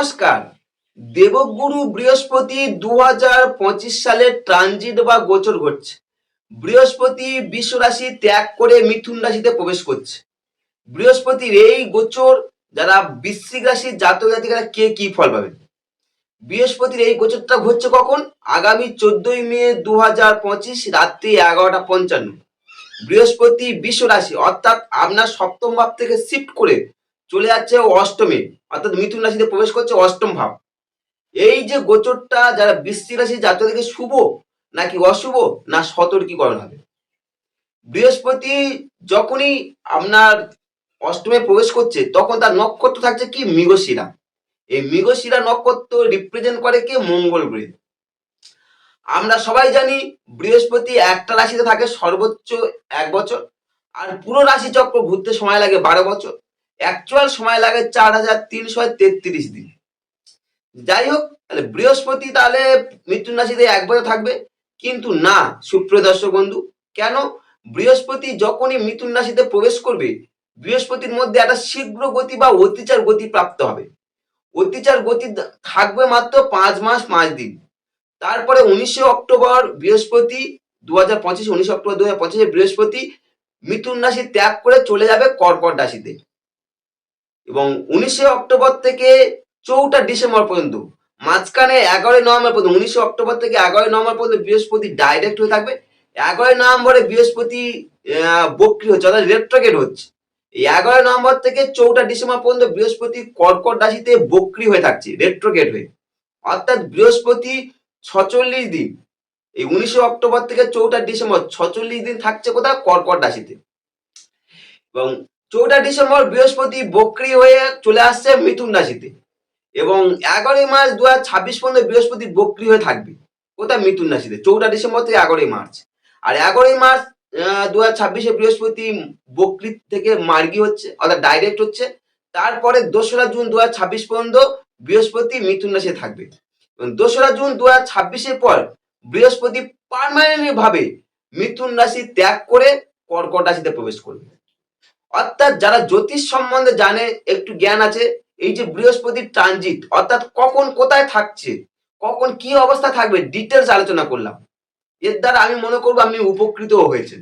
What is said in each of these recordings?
নমস্কার। দেবগুরু বৃহস্পতি দু হাজার পঁচিশ সালের ট্রানজিট বা গোচর ঘটছে। বৃহস্পতি বিশ্ব রাশি ত্যাগ করে মিথুন রাশিতে প্রবেশ করছে। বৃহস্পতির এই গোচর, যারা বৃশ্চিক রাশির জাতক জাতিকারা কে কি ফল পাবেন? বৃহস্পতির এই গোচরটা ঘটছে কখন? আগামী চোদ্দই মে দু হাজার পঁচিশ রাত্রি এগারোটা পঞ্চান্ন। বৃহস্পতি বিশ্ব রাশি, অর্থাৎ আপনার সপ্তম ভাব থেকে শিফট করে চলে যাচ্ছে অষ্টমে। অর্থাৎ মিথুন রাশিতে প্রবেশ করছে অষ্টম ভাব। এই যে গোচরটা, যারা বৃষ্টি রাশি জাতকদেরকে শুভ, নাকি অশুভ, না সতর্কীকরণ হবে? বৃহস্পতি যখনই আপনার অষ্টমে প্রবেশ করছে, তখন তার নক্ষত্র থাকছে কি? মৃগশিরা। এই মৃগশিরা নক্ষত্র রিপ্রেজেন্ট করে কে? মঙ্গল গ্রহ। আমরা সবাই জানি বৃহস্পতি একটা রাশিতে থাকে সর্বোচ্চ এক বছর, আর পুরো রাশি চক্র ঘুরতে সময় লাগে বারো বছর। অ্যাকচুয়াল সময় লাগে চার হাজার তিনশো তেত্রিশ দিন। যাই হোক, তাহলে বৃহস্পতি তাহলে মৃত্যুর রাশিতে এক বছর থাকবে। কিন্তু না, সুপ্রিয় দর্শক বন্ধু, কেন? বৃহস্পতি যখনই মিথুন রাশিতে প্রবেশ করবে, বৃহস্পতির মধ্যে একটা শীঘ্র গতি বা অতিচার গতি প্রাপ্ত হবে। অতিচার গতি থাকবে মাত্র পাঁচ মাস, পাঁচ দিন। তারপরে উনিশে অক্টোবর বৃহস্পতি দু হাজার পঁচিশ, উনিশে অক্টোবর দু হাজার পঁচিশে বৃহস্পতি মিথুন রাশি ত্যাগ করে চলে যাবে কর্কট রাশিতে। এবং উনিশে অক্টোবর থেকে চৌঠা ডিসেম্বর পর্যন্ত, মাঝখানে এগারোই নভেম্বর পর্যন্ত, উনিশে অক্টোবর থেকে এগারোই নভেম্বর পর্যন্ত বৃহস্পতি ডাইরেক্ট হয়ে থাকবে। এগারোই নভেম্বরে বৃহস্পতি বক্রি হচ্ছে, অর্থাৎ রেট্রোগেট হচ্ছে। এই এগারোই নভেম্বর থেকে চৌঠা ডিসেম্বর পর্যন্ত বৃহস্পতি কর্কট রাশিতে বক্রি হয়ে থাকছে রেট্রোগেট হয়ে। অর্থাৎ বৃহস্পতি ছচল্লিশ দিন, এই উনিশে অক্টোবর থেকে চৌঠা ডিসেম্বর ছচল্লিশ দিন থাকছে কোথায়? কর্কট রাশিতে। এবং চৌঠা ডিসেম্বর বৃহস্পতি বক্রি হয়ে চলে আসছে মিথুন রাশিতে। এবং এগারোই মার্চ দু ছাব্বিশ পর্যন্ত বৃহস্পতি বক্রি হয়ে থাকবে। কোথায়? মিথুন রাশিতে। চৌঠা ডিসেম্বর থেকে এগারোই মার্চ। আর এগারোই মার্চ দু হাজার ছাব্বিশে বৃহস্পতি বক্রি থেকে মার্গি হচ্ছে, অর্থাৎ ডাইরেক্ট হচ্ছে। তারপরে দোসরা জুন দু হাজার ছাব্বিশ পর্যন্ত বৃহস্পতি মিথুন রাশিতে থাকবে। দোসরা জুন দু হাজার ছাব্বিশের পর বৃহস্পতি পারমানেন্টলি ভাবে মিথুন রাশি ত্যাগ করে কর্কট রাশিতে প্রবেশ করবে। অর্থাৎ যারা জ্যোতিষ সম্বন্ধে জানে, একটু জ্ঞান আছে, এই যে বৃহস্পতির ট্রানজিট অর্থাৎ কখন কোথায় থাকছে, কখন কি অবস্থা থাকবে ডিটেলস আলোচনা করলাম। এর দ্বারা আমি মনে করব আপনি উপকৃত হয়েছেন।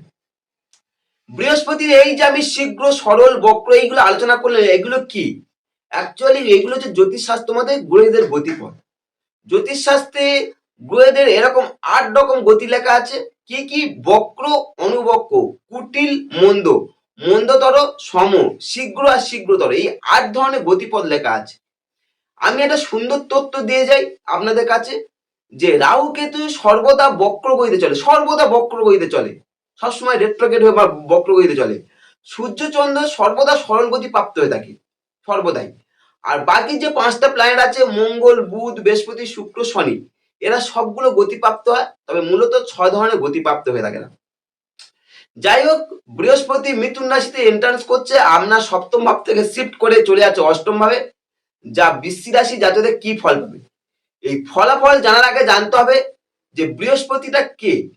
বৃহস্পতির এই যে আমি শীঘ্র, সরল, বক্র, এইগুলো আলোচনা করলেন, এগুলো কি? অ্যাকচুয়ালি এগুলো হচ্ছে জ্যোতিষ শাস্ত্র মতে গ্রহদের গতিপথ। জ্যোতিষ শাস্ত্রে গ্রহদের এরকম আট রকম গতি লেখা আছে। কি কি? বক্র, অনুবক্র, কুটিল, মন্দ। মন্দতর সম, শীঘ্র আর শীঘ্রতর, এই আট ধরনের গতিপথ লেখা আছে। আমি একটা সুন্দর তথ্য দিয়ে যাই আপনাদের কাছে, যে রাহু কেতু সর্বদা বক্র গতিতে চলে, সর্বদা বক্র গতিতে চলে। সবসময় রেট্রোগেট হয়ে বা বক্র গতিতে চলে। সূর্যচন্দ্র সর্বদা সরল গতি প্রাপ্ত হয়ে থাকে, সর্বদাই। আর বাকি যে পাঁচটা প্ল্যানেট আছে, মঙ্গল, বুধ, বৃহস্পতি, শুক্র, শনি, এরা সবগুলো গতিপ্রাপ্ত হয়, তবে মূলত ছয় ধরনের গতিপ্রাপ্ত হয়ে থাকে না। যাই হোক, বৃহস্পতি মিথুন রাশিতে এন্ট্রান্স করছে আপনার সপ্তম ভাব থেকে শিফট করে চলে যাচ্ছে অষ্টম ভাবে। যা বৃশ্চিক রাশি যাতে কি ফল পাবে? এই ফলাফল জানার আগে জানতে হবে যে বৃহস্পতিটা কে?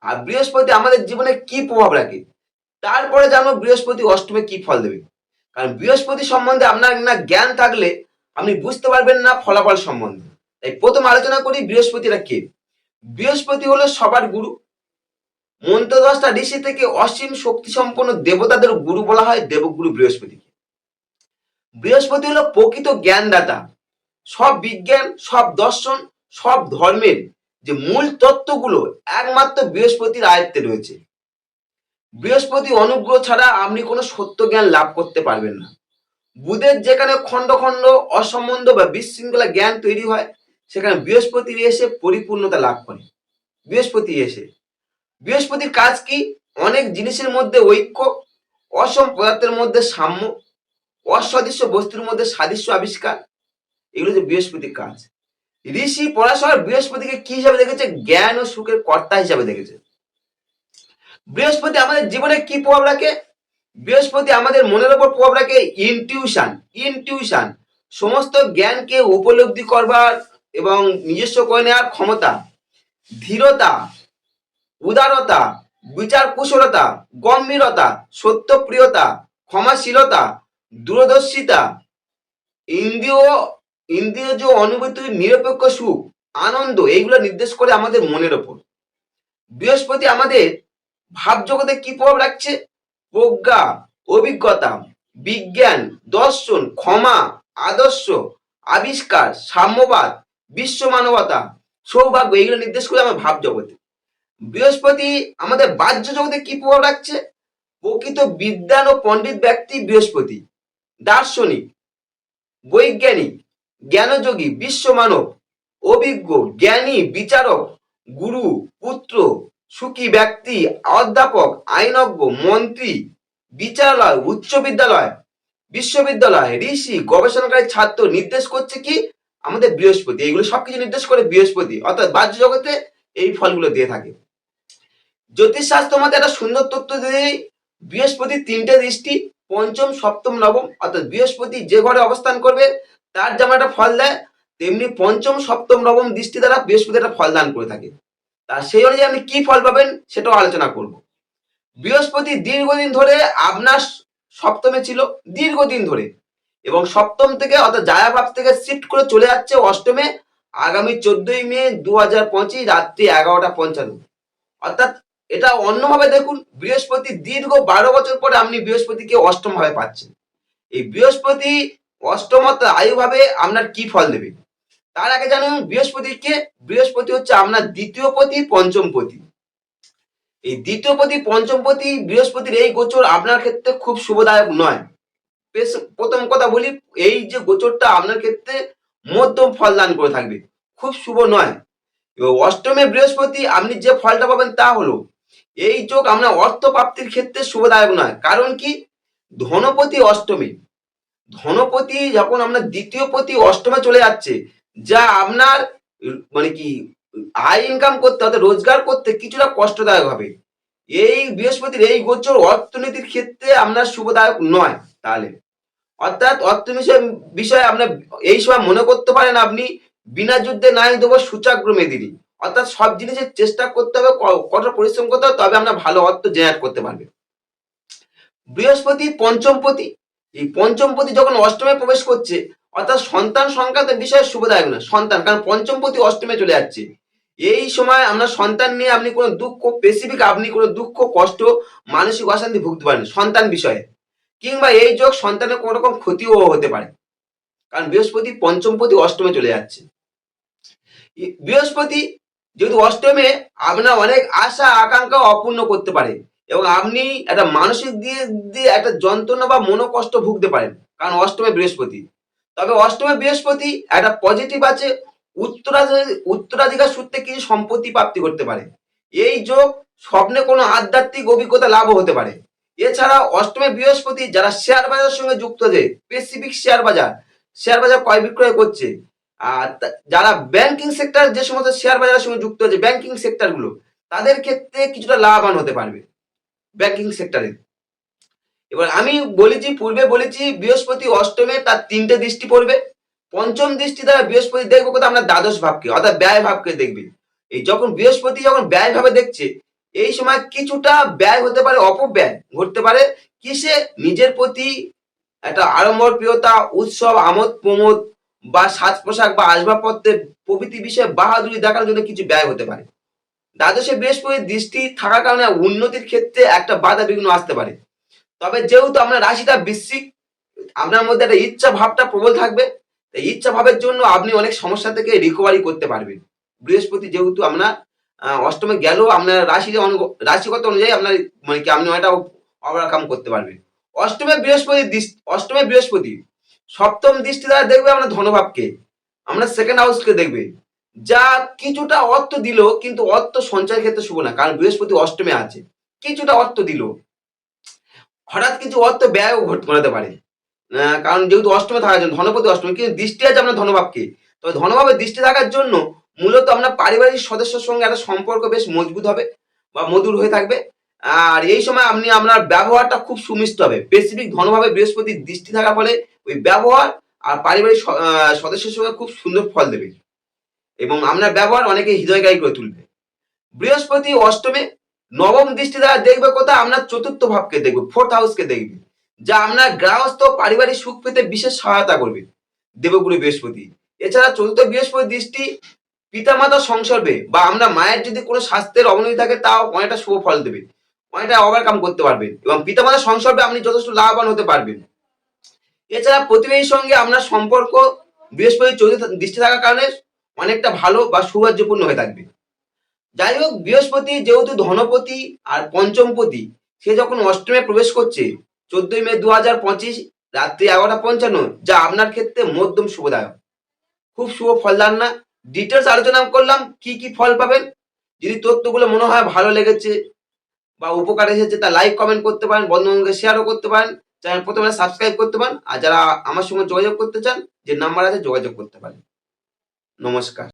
আর বৃহস্পতি আমাদের জীবনে কি প্রভাব রাখে? তারপরে জানব বৃহস্পতি অষ্টমে কি ফল দেবে। কারণ বৃহস্পতি সম্বন্ধে আপনার না জ্ঞান থাকলে আপনি বুঝতে পারবেন না ফলাফল সম্বন্ধে। তাই প্রথম আলোচনা করি বৃহস্পতিটা কে? বৃহস্পতি হলো সবার গুরু মন্ত্র দশটা ঋষি থেকে অসীম শক্তি সম্পন্ন দেবতাদের গুরু বলা হয় দেবগুরু বৃহস্পতিকে। বৃহস্পতি হলো প্রকৃত জ্ঞানদাতা। সব বিজ্ঞান, সব দর্শন, সব ধর্মের যে মূল তত্ত্বগুলো একমাত্র বৃহস্পতির আয়ত্তে রয়েছে। বৃহস্পতি অনুগ্রহ ছাড়া আপনি কোনো সত্য জ্ঞান লাভ করতে পারবেন না। বুধের যেখানে খণ্ড খণ্ড, অসম্বন্ধ বা বিশৃঙ্খলা জ্ঞান তৈরি হয়, সেখানে বৃহস্পতি এসে পরিপূর্ণতা লাভ করে। বৃহস্পতি এসে বৃহস্পতির কাজ কি? অনেক জিনিসের মধ্যে ঐক্য, অসম পদার্থের মধ্যে সাম্য, অসদৃশ্য বস্তুর মধ্যে সাদৃশ্য আবিষ্কার। এগুলো হচ্ছে বৃহস্পতির কাজ। ঋষি পড়াশোনার বৃহস্পতিকে কি হিসাবে দেখেছে? জ্ঞান ও সুখের কর্তা হিসাবে দেখেছে। বৃহস্পতি আমাদের জীবনে কি প্রভাব রাখে? বৃহস্পতি আমাদের মনের ওপর প্রভাব রাখে ইনটিউশন ইনটিউশন সমস্ত জ্ঞানকে উপলব্ধি করবার এবং নিজস্ব করে নেওয়ার ক্ষমতা, ধীরতা উদারতা, বিচার কুশলতা, গম্ভীরতা, সত্যপ্রিয়তা, ক্ষমাশীলতা, দূরদর্শিতা, ইন্দ্রিয় ইন্দ্রিয় যে অনুভূতি, নিরপেক্ষ সুখ, আনন্দ, এইগুলো নির্দেশ করে আমাদের মনের ওপর। বৃহস্পতি আমাদের ভাব জগতে কি প্রভাব রাখছে? প্রজ্ঞা, অভিজ্ঞতা, বিজ্ঞান, দর্শন, ক্ষমা, আদর্শ, আবিষ্কার, সাম্যবাদ বিশ্ব মানবতা সৌভাগ্য, এইগুলো নির্দেশ করে আমার ভাব জগতে বৃহস্পতি আমাদের বাহ্য জগতে কি প্রভাব রাখছে? প্রকৃত বিদ্যান ও পণ্ডিত ব্যক্তি বৃহস্পতি, দার্শনিক, বৈজ্ঞানিক, জ্ঞানযোগী বিশ্ব মানব অভিজ্ঞ, জ্ঞানী, বিচারক, গুরু, পুত্র, সুখী ব্যক্তি, অধ্যাপক, আইনজ্ঞ, মন্ত্রী, বিচারালয়, উচ্চ বিদ্যালয়, বিশ্ববিদ্যালয়, ঋষি গবেষণাকারী ছাত্র নির্দেশ করছে কি? আমাদের বৃহস্পতি, এইগুলো সবকিছু নির্দেশ করে বৃহস্পতি, অর্থাৎ বাহ্য জগতে এই ফলগুলো দিয়ে থাকে। জ্যোতিষশাস্ত্র মতে একটা সুন্দর তথ্য দিয়ে বৃহস্পতি তিনটে দৃষ্টি, পঞ্চম, সপ্তম, নবম। অর্থাৎ বৃহস্পতি যে ঘরে অবস্থান করবে, তার যেমন একটা ফল দেয়, তেমনি পঞ্চম, সপ্তম, নবম দৃষ্টি দ্বারা বৃহস্পতি একটা ফল দান করে থাকে। তা সেই অনুযায়ী আপনি কি ফল পাবেন সেটাও আলোচনা করব। বৃহস্পতি দীর্ঘদিন ধরে আপনার সপ্তমে ছিল, দীর্ঘদিন ধরে। এবং সপ্তম থেকে, অর্থাৎ জায়াভাব থেকে শিফট করে চলে যাচ্ছে অষ্টমে। আগামী চোদ্দই মে দু হাজার পঁচিশ, রাত্রি এগারোটা পঞ্চান্ন। অর্থাৎ এটা অন্যভাবে দেখুন, বৃহস্পতি দীর্ঘ বারো বছর পরে আপনি বৃহস্পতিকে অষ্টম ভাবে পাচ্ছেন। এই বৃহস্পতি অষ্টমত আয়ু ভাবে আপনার কি ফল দেবে? তার আগে জানুন, বৃহস্পতিকে, বৃহস্পতি হচ্ছে আপনার দ্বিতীয় পতি, পঞ্চম পতি। এই দ্বিতীয় পতি, পঞ্চম পতি বৃহস্পতির এই গোচর আপনার ক্ষেত্রে খুব শুভদায়ক নয়। প্রথম কথা বলি, এই যে গোচরটা আপনার ক্ষেত্রে মধ্যম ফল দান করে থাকবে, খুব শুভ নয়। এবং অষ্টমে বৃহস্পতি আপনি যে ফলটা পাবেন তা হলো এই যোগ আমরা অর্থ প্রাপ্তির ক্ষেত্রে শুভদায়ক নয়। কারণ কি? ধনপতি অষ্টমী। ধনপতি যখন আমরা দ্বিতীয় পতি অষ্টমে চলে যাচ্ছে, যা আপনার মানে কি, আয় ইনকাম করতে অর্থাৎ রোজগার করতে কিছুটা কষ্টদায়ক হবে। এই বৃহস্পতির এই গোচর অর্থনীতির ক্ষেত্রে আপনার শুভদায়ক নয় তাহলে। অর্থাৎ অর্থ বিষয় বিষয়ে আপনার এই সময় মনে করতে পারেন আপনি, বিনা যুদ্ধে নাই দেবো সূচাগ্র মেদিনী। অর্থাৎ সব জিনিসের চেষ্টা করতে হবে কঠোর পরিশ্রম করতে হবে, তবে আমরা ভালো অর্থ জেনারেট করতে পারবে। বৃহস্পতি, পঞ্চমপতি। এই পঞ্চমপতি যখন অষ্টমে প্রবেশ করছে, অর্থাৎ সন্তান সংক্রান্ত বিষয়ে শুভদায়ক না সন্তান, কারণ পঞ্চমপতি অষ্টমে চলে যাচ্ছে। এই সময় আমরা সন্তান নিয়ে আপনি কোনো দুঃখ স্পেসিফিক আপনি কোনো দুঃখ, কষ্ট, মানসিক অশান্তি ভুগতে পারেন, সন্তান বিষয়ে। কিংবা এই যোগ সন্তানের কোনো রকম ক্ষতিও হতে পারে। কারণ বৃহস্পতি, পঞ্চমপতি অষ্টমে চলে যাচ্ছে। বৃহস্পতি যেহেতু অষ্টমে আপনার অনেক আশা, আকাঙ্ক্ষা অপূর্ণ করতে পারে এবং আপনি একটা মানসিক দিয়ে দিয়ে একটা যন্ত্রণা বা মনোকষ্ট ভুগতে পারেন, কারণ অষ্টমে বৃহস্পতি। তবে অষ্টমে বৃহস্পতি একটা পজিটিভ আছে, উত্তরাধিকার উত্তরাধিকার সূত্রে কিছু সম্পত্তি প্রাপ্তি করতে পারে। এই যোগ স্বপ্নে কোনো আধ্যাত্মিক অভিজ্ঞতা লাভও হতে পারে। এছাড়া অষ্টমে বৃহস্পতি যারা শেয়ার বাজারের সঙ্গে যুক্ত আছে স্পেসিফিক শেয়ার বাজার শেয়ার বাজার ক্রয় বিক্রয় করছে যারা ব্যাংকিং সেক্টর যে সমস্ত শেয়ার বাজারের সঙ্গে যুক্ত আছে ব্যাংকিং সেক্টরগুলো তাদের ক্ষেত্রে কিছুটা লাভবান হতে পারবে ব্যাংকিং সেক্টরে এবার আমি বলেছি, পূর্বে বলেছি, বৃহস্পতি অষ্টমে তার তিনটে দৃষ্টি পড়বে। পঞ্চম দৃষ্টি দ্বারা বৃহস্পতি দেখব কোথাও আমরা দ্বাদশ ভাবকে, অর্থাৎ ব্যয় ভাবকে দেখবে। এই যখন বৃহস্পতি যখন ব্যয় ভাবে দেখছে, এই সময় কিছুটা ব্যয় হতে পারে, অপব্যয় ঘটতে পারে। কিসে? নিজের প্রতি একটা আড়ম্বর প্রিয়তা উৎসব আমোদ প্রমোদ বা সাজ পোশাক বা আসবাবপত্রের প্রভৃতি বিষয়ে বাহাদুরি দেখার জন্য কিছু ব্যয় হতে পারে। দ্বাদশে বৃহস্পতির দৃষ্টি থাকার কারণে উন্নতির ক্ষেত্রে একটা বাধা বিঘ্ন আসতে পারে। তবে যেহেতু আমরা রাশিটা বৃশ্চিক, আপনার মধ্যে একটা ইচ্ছা ভাবটা প্রবল থাকবে। এই ইচ্ছা ভাবের জন্য আপনি অনেক সমস্যা থেকে রিকভারি করতে পারবেন। বৃহস্পতি যেহেতু আপনার অষ্টমে গেলেও আপনার রাশি রাশিগত অনুযায়ী আপনার মানে কি আপনি ওটা ওভারকাম করতে পারবেন। অষ্টমে বৃহস্পতি অষ্টমে বৃহস্পতি সপ্তম দৃষ্টি দ্বারা দেখবে আমরা ধনভাবকে, আমরা সেকেন্ড হাউসকে দেখবে। যা কিছুটা অর্থ দিল, কিন্তু অর্থ সঞ্চয়ের ক্ষেত্রে শুভ না, কারণ বৃহস্পতি অষ্টমে আছে। কিছুটা অর্থ দিল। হঠাৎ কিছু অর্থ ব্যয়ও ঘট, ঘটাতে পারে। কারণ যেহেতু অষ্টমে থাকার জন্য, ধনপতি অষ্টমে, কিন্তু দৃষ্টি আছে আপনার ধনভাবকে। তবে ধনভাবে দৃষ্টি থাকার জন্য মূলত আপনার পারিবারিক সদস্যের সঙ্গে একটা সম্পর্ক বেশ মজবুত হবে বা মধুর হয়ে থাকবে। আর এই সময় আপনি, আপনার ব্যবহারটা খুব সুমিষ্ট হবে। স্পেসিফিক ধনভাবে বৃহস্পতির দৃষ্টি থাকার ফলে ওই ব্যবহার আর পারিবারিক সদস্যের সঙ্গে খুব সুন্দর ফল দেবে। এবং আপনার ব্যবহার অনেকে হৃদয়কারী করে তুলবে। বৃহস্পতি অষ্টমে নবম দৃষ্টি দ্বারা দেখবে কোথায়? আপনার চতুর্থ ভাবকে দেখবে ফোর্থ হাউসকে দেখবে, যা আপনার গৃহস্থ পারিবারিক সুখ পেতে বিশেষ সহায়তা করবে। দেবগুরু বৃহস্পতি। এছাড়া চতুর্থ বৃহস্পতি দৃষ্টি পিতামাতার সংসর্গে বা আমরা মায়ের যদি কোনো স্বাস্থ্যের অবনতি থাকে, তাও অনেকটা শুভ ফল দেবে, অনেকটা ওভারকাম করতে পারবেন এবং পিতামাতার সংসর্গে আপনি যথেষ্ট লাভবান হতে পারবেন। এছাড়া প্রতিবেশীর সঙ্গে আপনার সম্পর্ক বৃহস্পতি চতুর্থ দৃষ্টি থাকার কারণে অনেকটা ভালো বা সৌহার্যপূর্ণ হয়ে থাকবে। যাই হোক, বৃহস্পতি যেহেতু ধনপতি আর পঞ্চমপতি, সে যখন অষ্টমে প্রবেশ করছে, চোদ্দই মে দু হাজার পঁচিশ, রাত্রি এগারোটা পঞ্চান্ন, যা আপনার ক্ষেত্রে মধ্যম শুভদায়ক। খুব শুভ ফলদান না। ডিটেলস আলোচনা করলাম, কি কি ফল পাবেন? যদি তথ্যগুলো মনে হয় ভালো লেগেছে বা উপকার এসেছে, তা লাইক কমেন্ট করতে পারেন বন্ধু বান্ধবকে শেয়ারও করতে পারেন। চ্যানেল প্রথমে সাবস্ক্রাইব করতে পারেন। আর যারা আমার সঙ্গে যোগাযোগ করতে চান, যে নাম্বার আছে যোগাযোগ করতে পারেন। নমস্কার।